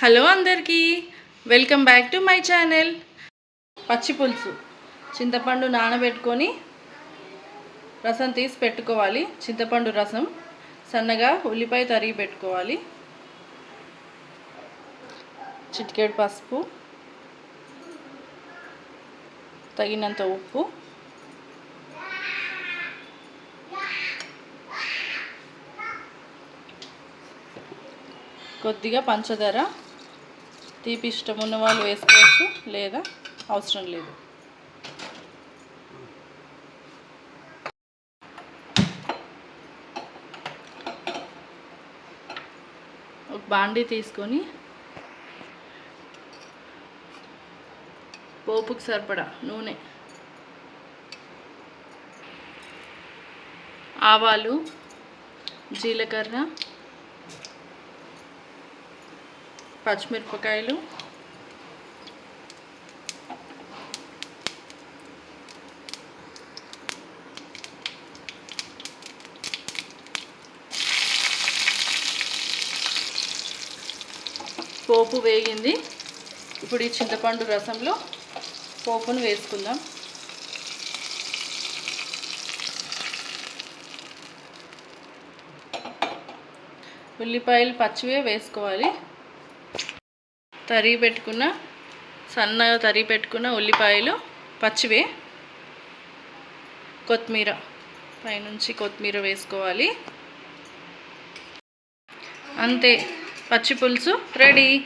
Hello అందరికీ welcome back to my channel. పచ్చి పులుసు చింతపండు నానబెట్టుకొని రసం తీసి పెట్టుకోవాలి. చింతపండు రసం సన్నగా ఉల్లిపాయ తరిగి పెట్టుకోవాలి. చిటికెడు పసుపు తగినంత ఉప్పు కొద్దిగా పంచదార తీపి ఇష్టం ఉన్న వాళ్ళు వేసుకోవచ్చు లేదా అవసరం లేదు. ఒక బాండీ తీసుకొని పోపుకు సరిపడా నూనె ఆవాలు జీలకర్ర పచ్చిమిరపకాయలు. పోపు వేగింది. ఇప్పుడు ఈ చింతపండు రసంలో పోపును వేసుకుందాం. ఉల్లిపాయలు పచ్చివే వేసుకోవాలి. తరిగి పెట్టుకున్న సన్నగా తరిగి పెట్టుకున్న ఉల్లిపాయలు పచ్చివే. కొత్తిమీర పైనుంచి కొత్తిమీర వేసుకోవాలి. అంతే పచ్చి పులుసు రెడీ.